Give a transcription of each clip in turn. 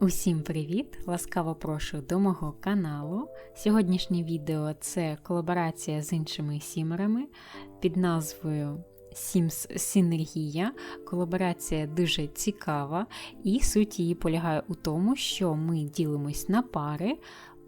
Усім привіт! Ласкаво прошу до мого каналу. Сьогоднішнє відео це колаборація з іншими сімерами під назвою Sims Синергія. Колаборація дуже цікава, і суть її полягає у тому, що ми ділимось на пари.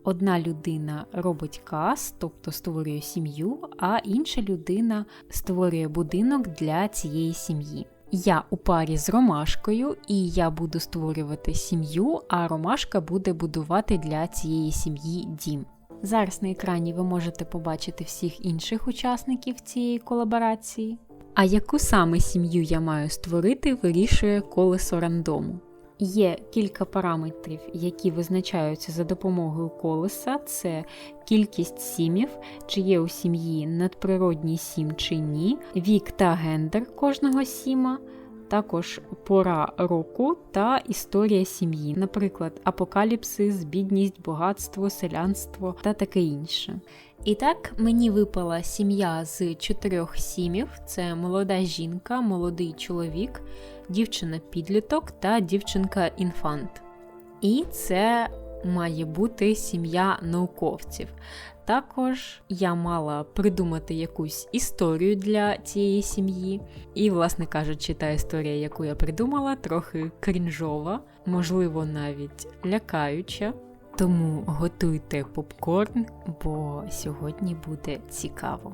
Одна людина робить кас, тобто створює сім'ю, а інша людина створює будинок для цієї сім'ї. Я у парі з ромашкою, і я буду створювати сім'ю, а ромашка буде будувати для цієї сім'ї дім. Зараз на екрані ви можете побачити всіх інших учасників цієї колаборації. А яку саме сім'ю я маю створити, вирішує колесо рандому. Є кілька параметрів, які визначаються за допомогою колеса: це кількість сімів, чи є у сім'ї надприродній сім чи ні, вік та гендер кожного сіма, також пора року та історія сім'ї, наприклад, апокаліпсис, бідність, багатство, селянство та таке інше. І так, мені випала сім'я з чотирьох сімів: це молода жінка, молодий чоловік, дівчина-підліток та дівчинка-інфант. І це має бути сім'я науковців. Також я мала придумати якусь історію для цієї сім'ї. І, власне кажучи, та історія, яку я придумала, трохи крінжова, можливо, навіть лякаюча. Тому готуйте попкорн, бо сьогодні буде цікаво.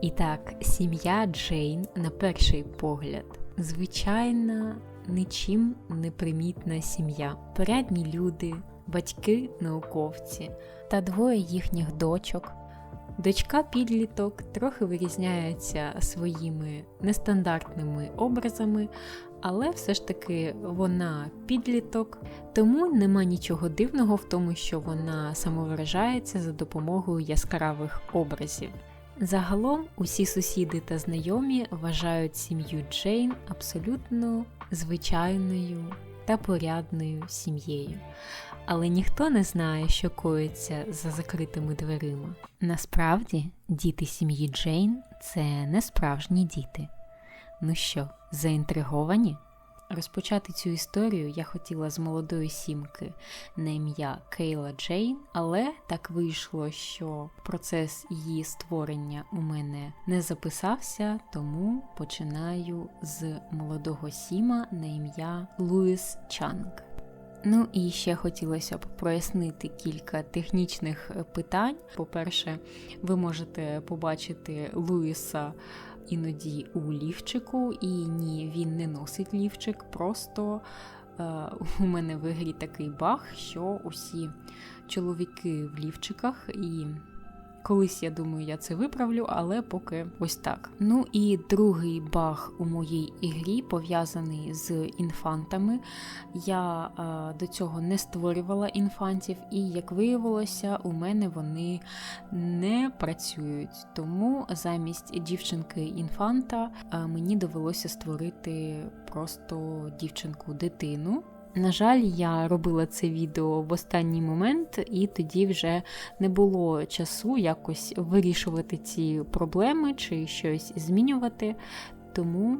І так, сім'я Джейн на перший погляд. Звичайна, нічим не примітна сім'я. Порядні люди, батьки, науковці та двоє їхніх дочок. Дочка підліток трохи вирізняється своїми нестандартними образами, але все ж таки вона підліток, тому нема нічого дивного в тому, що вона самовиражається за допомогою яскравих образів. Загалом усі сусіди та знайомі вважають сім'ю Джейн абсолютно звичайною та порядною сім'єю. Але ніхто не знає, що коїться за закритими дверима. Насправді, діти сім'ї Джейн це не справжні діти. Ну що, заінтриговані? Розпочати цю історію я хотіла з молодої сімки на ім'я Кейла Джейн, але так вийшло, що процес її створення у мене не записався, тому починаю з молодого сіма на ім'я Луїс Чанг. Ну і ще хотілося б прояснити кілька технічних питань. По-перше, ви можете побачити Луїса іноді у лівчику, і ні, він не носить лівчик. Просто е, у мене в ігрі такий баг, що усі чоловіки в лівчиках і. Колись я думаю, я це виправлю, але поки ось так. Ну і другий баг у моїй ігрі пов'язаний з інфантами. Я е, до цього не створювала інфантів, і, як виявилося, у мене вони не працюють. Тому замість дівчинки-інфанта е, мені довелося створити просто дівчинку-дитину. На жаль, я робила це відео в останній момент, і тоді вже не було часу якось вирішувати ці проблеми чи щось змінювати. Тому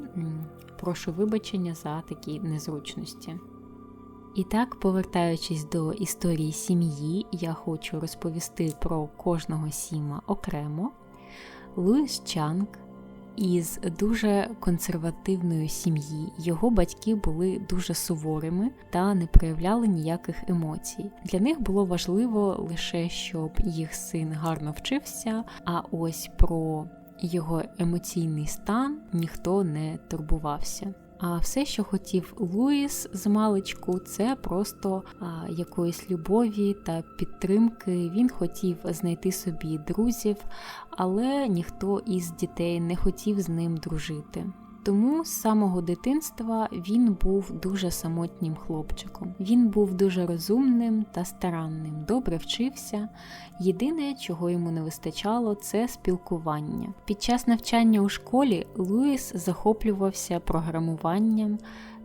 прошу вибачення за такі незручності. І так, повертаючись до історії сім'ї, я хочу розповісти про кожного сіма окремо. Луїс Чанг із дуже консервативної сім'ї. Його батьки були дуже суворими та не проявляли ніяких емоцій. Для них було важливо лише, щоб їх син гарно вчився, а ось про його емоційний стан ніхто не турбувався. А все, що хотів Луїс з маличку, це просто а, якоїсь любові та підтримки. Він хотів знайти собі друзів, але ніхто із дітей не хотів з ним дружити. Тому з самого дитинства він був дуже самотнім хлопчиком. Він був дуже розумним та старанним, добре вчився. Єдине, чого йому не вистачало, це спілкування. Під час навчання у школі Луїс захоплювався програмуванням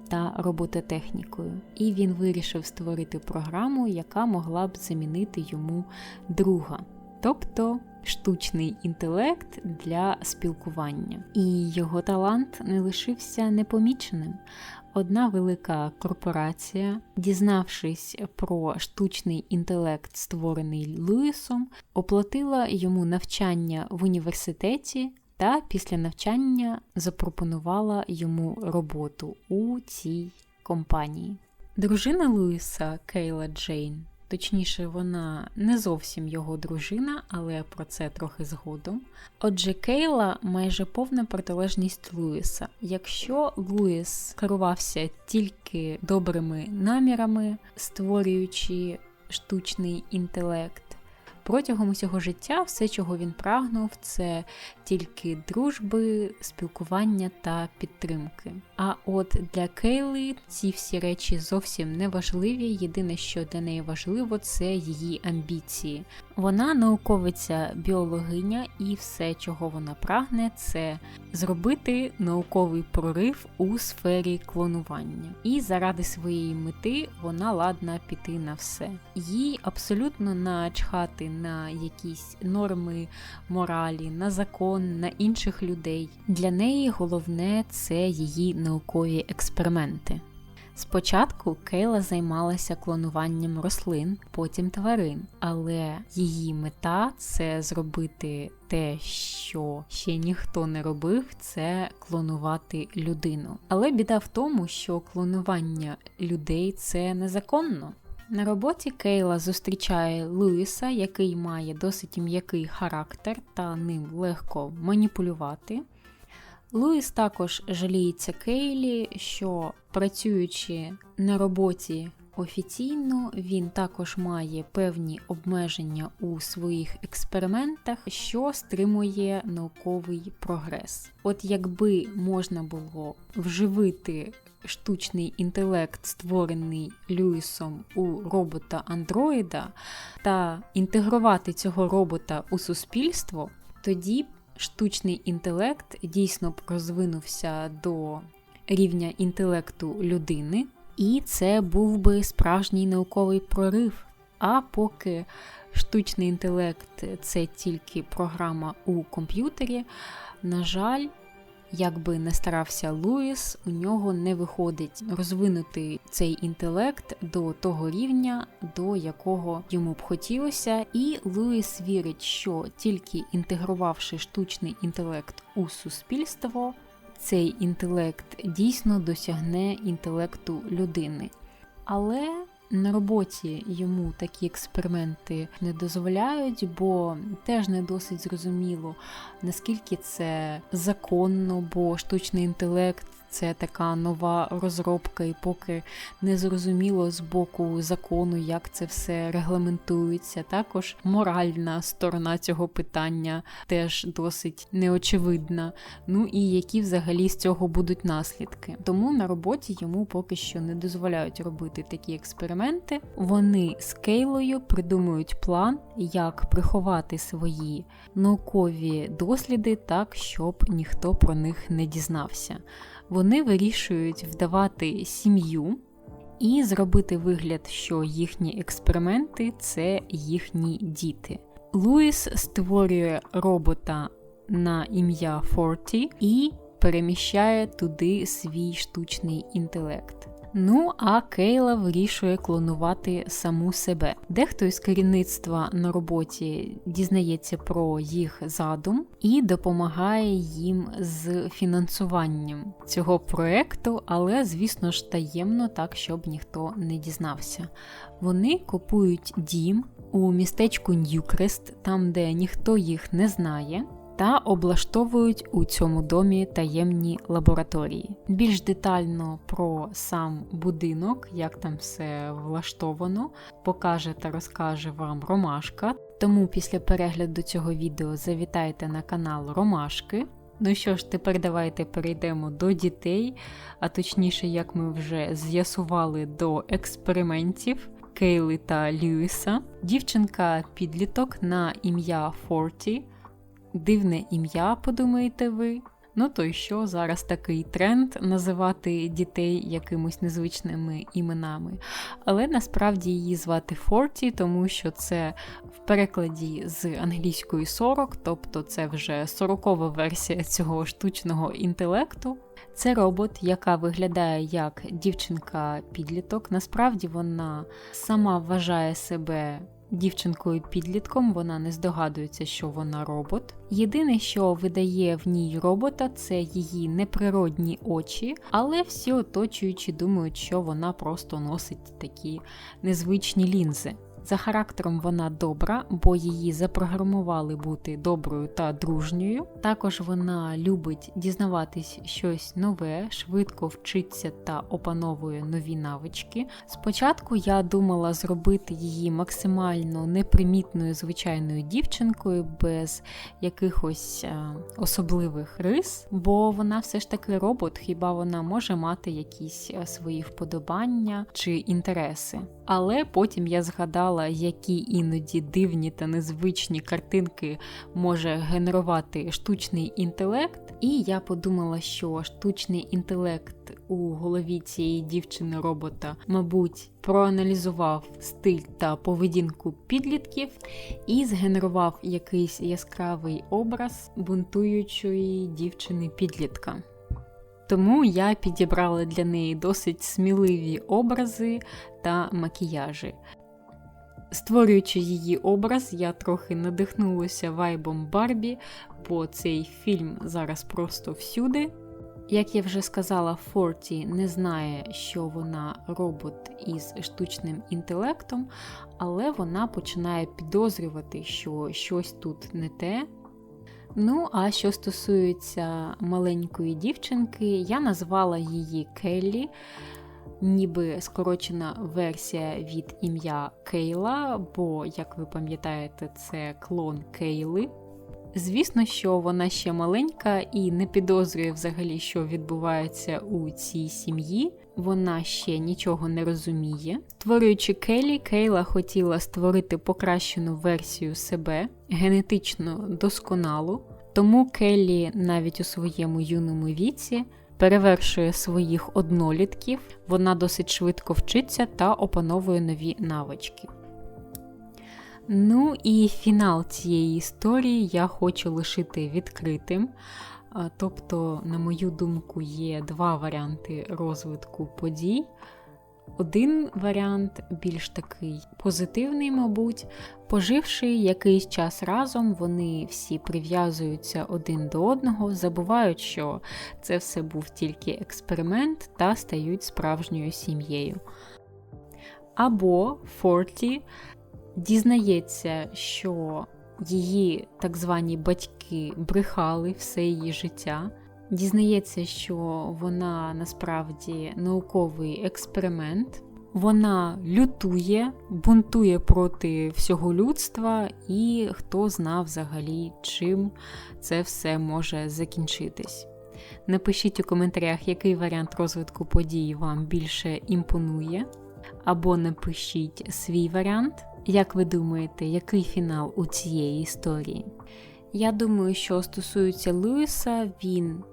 та робототехнікою, і він вирішив створити програму, яка могла б замінити йому друга, тобто штучний інтелект для спілкування, і його талант не лишився непоміченим. Одна велика корпорація, дізнавшись про штучний інтелект, створений Луїсом, оплатила йому навчання в університеті та після навчання запропонувала йому роботу у цій компанії. Дружина Луїса Кейла Джейн Точніше, вона не зовсім його дружина, але про це трохи згодом. Отже, Кейла майже повна протилежність Луїса. Якщо Луїс керувався тільки добрими намірами, створюючи штучний інтелект, Протягом усього життя все, чого він прагнув, це тільки дружби, спілкування та підтримки. А от для Кейли ці всі речі зовсім не важливі. Єдине, що для неї важливо, це її амбіції. Вона науковиця біологиня, і все, чого вона прагне, це зробити науковий прорив у сфері клонування. І заради своєї мети вона ладна піти на все. Їй абсолютно начхати на якісь норми моралі, на закон, на інших людей. Для неї головне це її наукові експерименти. Спочатку Кейла займалася клонуванням рослин, потім тварин, але її мета це зробити те, що ще ніхто не робив, це клонувати людину. Але біда в тому, що клонування людей це незаконно. На роботі Кейла зустрічає Луїса, який має досить м'який характер та ним легко маніпулювати. Луїс також жаліється Кейлі, що працюючи на роботі офіційно, він також має певні обмеження у своїх експериментах, що стримує науковий прогрес. От якби можна було вживити штучний інтелект, створений Люїсом у робота Андроїда, та інтегрувати цього робота у суспільство, тоді штучний інтелект дійсно розвинувся до рівня інтелекту людини, і це був би справжній науковий прорив. А поки штучний інтелект це тільки програма у комп'ютері, на жаль, як би не старався Луїс, у нього не виходить розвинути цей інтелект до того рівня, до якого йому б хотілося, і Луїс вірить, що тільки інтегрувавши штучний інтелект у суспільство, цей інтелект дійсно досягне інтелекту людини. Але на роботі йому такі експерименти не дозволяють, бо теж не досить зрозуміло, наскільки це законно, бо штучний інтелект це така нова розробка, і поки не зрозуміло з боку закону, як це все регламентується. Також моральна сторона цього питання теж досить неочевидна. Ну і які взагалі з цього будуть наслідки. Тому на роботі йому поки що не дозволяють робити такі експерименти. Вони з Кейлою придумують план, як приховати свої наукові досліди так, щоб ніхто про них не дізнався вони вирішують вдавати сім'ю і зробити вигляд, що їхні експерименти це їхні діти. Луїс створює робота на ім'я Форті і переміщає туди свій штучний інтелект. Ну а Кейла вирішує клонувати саму себе. Дехто із керівництва на роботі дізнається про їх задум і допомагає їм з фінансуванням цього проекту, але, звісно ж, таємно так, щоб ніхто не дізнався. Вони купують дім у містечку Ньюкрест, там де ніхто їх не знає та облаштовують у цьому домі таємні лабораторії. Більш детально про сам будинок, як там все влаштовано, покаже та розкаже вам Ромашка. Тому після перегляду цього відео завітайте на канал Ромашки. Ну що ж, тепер давайте перейдемо до дітей, а точніше, як ми вже з'ясували до експериментів Кейли та Льюіса. Дівчинка підліток на ім'я Форті. Дивне ім'я, подумаєте ви. Ну то й що зараз такий тренд називати дітей якимось незвичними іменами. Але насправді її звати Форті, тому що це в перекладі з англійської 40, тобто це вже сорокова версія цього штучного інтелекту. Це робот, яка виглядає як дівчинка-підліток. Насправді вона сама вважає себе дівчинкою-підлітком, вона не здогадується, що вона робот. Єдине, що видає в ній робота, це її неприродні очі, але всі оточуючі думають, що вона просто носить такі незвичні лінзи. За характером вона добра, бо її запрограмували бути доброю та дружньою. Також вона любить дізнаватись щось нове, швидко вчиться та опановує нові навички. Спочатку я думала зробити її максимально непримітною звичайною дівчинкою, без якихось е, особливих рис, бо вона все ж таки робот, хіба вона може мати якісь е, свої вподобання чи інтереси. Але потім я згадала згадала, які іноді дивні та незвичні картинки може генерувати штучний інтелект, і я подумала, що штучний інтелект у голові цієї дівчини-робота, мабуть, проаналізував стиль та поведінку підлітків і згенерував якийсь яскравий образ бунтуючої дівчини-підлітка. Тому я підібрала для неї досить сміливі образи та макіяжі. Створюючи її образ, я трохи надихнулася вайбом Барбі, бо цей фільм зараз просто всюди. Як я вже сказала, Форті не знає, що вона робот із штучним інтелектом, але вона починає підозрювати, що щось тут не те. Ну, а що стосується маленької дівчинки, я назвала її Келлі ніби скорочена версія від ім'я Кейла, бо, як ви пам'ятаєте, це клон Кейли. Звісно, що вона ще маленька і не підозрює взагалі, що відбувається у цій сім'ї. Вона ще нічого не розуміє. Створюючи Келі, Кейла хотіла створити покращену версію себе, генетично досконалу. Тому Келлі навіть у своєму юному віці перевершує своїх однолітків, вона досить швидко вчиться та опановує нові навички. Ну і фінал цієї історії я хочу лишити відкритим. Тобто, на мою думку, є два варіанти розвитку подій. Один варіант більш такий позитивний, мабуть. Поживши якийсь час разом, вони всі прив'язуються один до одного, забувають, що це все був тільки експеримент та стають справжньою сім'єю. Або Форті дізнається, що її так звані батьки брехали все її життя дізнається, що вона насправді науковий експеримент. Вона лютує, бунтує проти всього людства, і хто знав взагалі, чим це все може закінчитись. Напишіть у коментарях, який варіант розвитку подій вам більше імпонує, або напишіть свій варіант. Як ви думаєте, який фінал у цієї історії? Я думаю, що стосується Луїса, він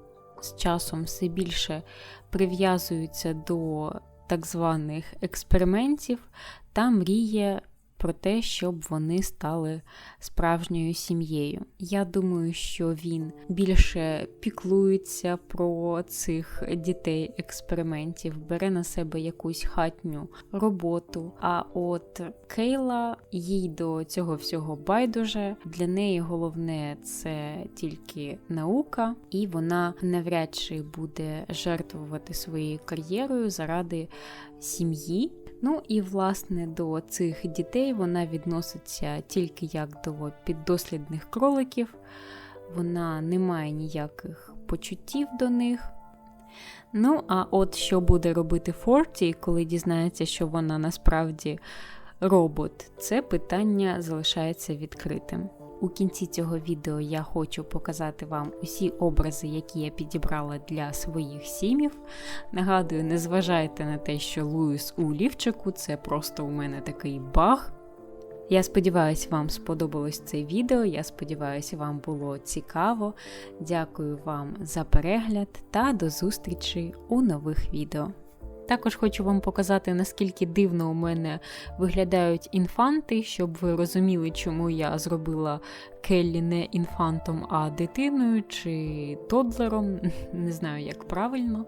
з часом все більше прив'язуються до так званих експериментів та мріє про те, щоб вони стали справжньою сім'єю. Я думаю, що він більше піклується про цих дітей експериментів, бере на себе якусь хатню роботу. А от Кейла їй до цього всього байдуже. Для неї головне це тільки наука, і вона навряд чи буде жертвувати своєю кар'єрою заради сім'ї. Ну і власне до цих дітей вона відноситься тільки як до піддослідних кроликів, вона не має ніяких почуттів до них. Ну, а от що буде робити Форті, коли дізнається, що вона насправді робот, це питання залишається відкритим. У кінці цього відео я хочу показати вам усі образи, які я підібрала для своїх сімів. Нагадую, не зважайте на те, що Луїс у лівчику, це просто у мене такий баг. Я сподіваюся, вам сподобалось це відео. Я сподіваюся, вам було цікаво. Дякую вам за перегляд та до зустрічі у нових відео. Також хочу вам показати, наскільки дивно у мене виглядають інфанти, щоб ви розуміли, чому я зробила Келлі не інфантом, а дитиною чи тодлером. Не знаю, як правильно.